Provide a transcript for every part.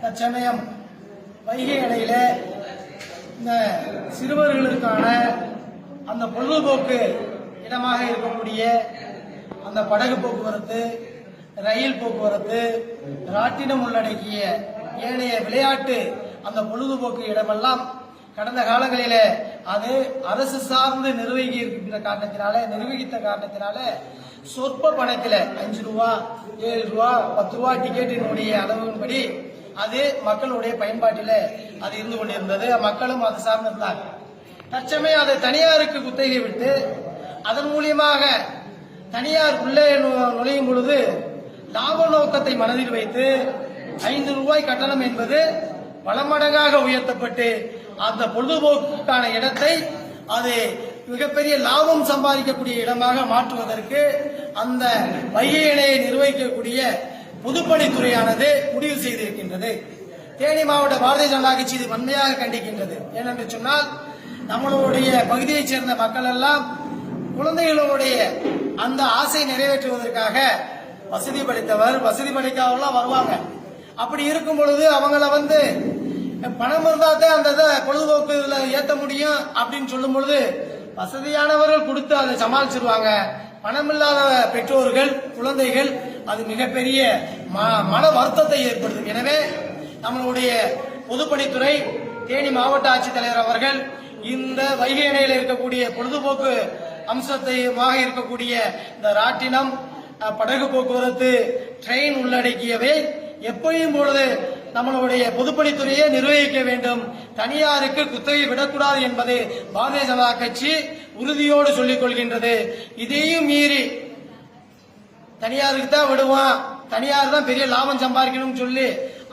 தற்சமயம் வைகை அணையில இந்த சிறுவர்களுக்கான அந்த பொழுதுபோக்கு இடமாக இருக்கக்கூடிய அந்த படகு போக்குவரத்து ரயில் போக்குவரத்து ராட்டினம் உள்ளடக்கிய ஏனைய விளையாட்டு அந்த பொழுதுபோக்கு இடமெல்லாம் கடந்த காலங்களில அது அரசு சார்ந்து நிர்வகி இருக்கின்ற காரணத்தினால நிர்வகித்த காரணத்தினால சொற்ப பணத்துல அஞ்சு ரூபா ஏழு ரூபா பத்து ரூபா டிக்கெட்டினுடைய அளவின்படி அது மக்களுடைய பயன்பாட்டில அது இருந்து கொண்டிருந்தது. மக்களும் அது சார்ந்திருந்தாங்க தற்சமயம் அதை தனியாருக்கு குத்தகை விட்டு அதன் மூலியமாக தனியார் உள்ளே நு- நுழையும் பொழுது லாப நோக்கத்தை மனதில் வைத்து ஐந்து ரூபாய் கட்டணம் என்பது பல மடங்காக உயர்த்தப்பட்டு அந்த பொழுதுபோக்குக்கான இடத்தை அது மிகப்பெரிய லாபம் சம்பாதிக்கக்கூடிய இடமாக மாற்றுவதற்கு அந்த மைய இணையை நிர்வகிக்கக்கூடிய பொதுப்பணித்துறையானது முடிவு செய்திருக்கின்றது. தேனி மாவட்ட பாரதிய ஜனதா கட்சி இது வன்மையாக கண்டிக்கின்றது. ஏனென்று சொன்னால் நம்மளுடைய பகுதியைச் சேர்ந்த மக்கள் எல்லாம் குழந்தைகளுடைய அந்த ஆசை நிறைவேற்றுவதற்காக வசதி படைத்தவர் வசதி படைக்காவெல்லாம் வருவாங்க. அப்படி இருக்கும் பொழுது அவங்கள வந்து பணம் இருந்தா தான் அந்த இதை பொழுதுபோக்கு இதுல ஏத்த முடியும் அப்படின்னு சொல்லும் பொழுது வசதியானவர்கள் கொடுத்து அதை சமாளிச்சிருவாங்க. பணம் இல்லாத பெற்றோர்கள் குழந்தைகள் அது மிகப்பெரிய ம- மன வருத்தத்தை ஏற்படுத்தும். எனவே நம்மளுடைய பொதுப்பணித்துறை தேனி மாவட்ட ஆட்சித்தலைவர் அவர்கள் இந்த வைகை அணையில் இருக்கக்கூடிய பொழுதுபோக்கு அம்சத்தையுமாக இருக்கக்கூடிய இந்த ராட்டினம் படகு போக்குவரத்து ட்ரெயின் உள்ளடக்கியவை எப்பயும் பொழுது நம்மளுடைய பொதுப்பணித்துறையை நிர்வகிக்க வேண்டும். தனியாருக்கு குத்தகை விடக்கூடாது என்பது பாரதிய ஜனதா கட்சி உறுதியோடு சொல்லிக் கொள்கின்றது. இதையும் மீறி தனியாருக்கு தான் விடுவான் தனியார் தான் பெரிய லாபம் சம்பாதிக்கணும்னு சொல்லி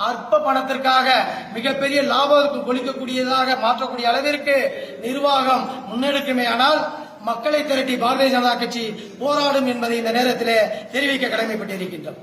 அற்ப பணத்திற்காக மிகப்பெரிய லாபம் கொளிக்கக்கூடியதாக மாற்றக்கூடிய அளவிற்கு நிர்வாகம் முன்னெடுக்குமே. ஆனால் மக்களை திரட்டி பாரதிய ஜனதா கட்சி போராடும் என்பதை இந்த நேரத்தில் தெரிவிக்க கடமைப்பட்டிருக்கின்றோம்.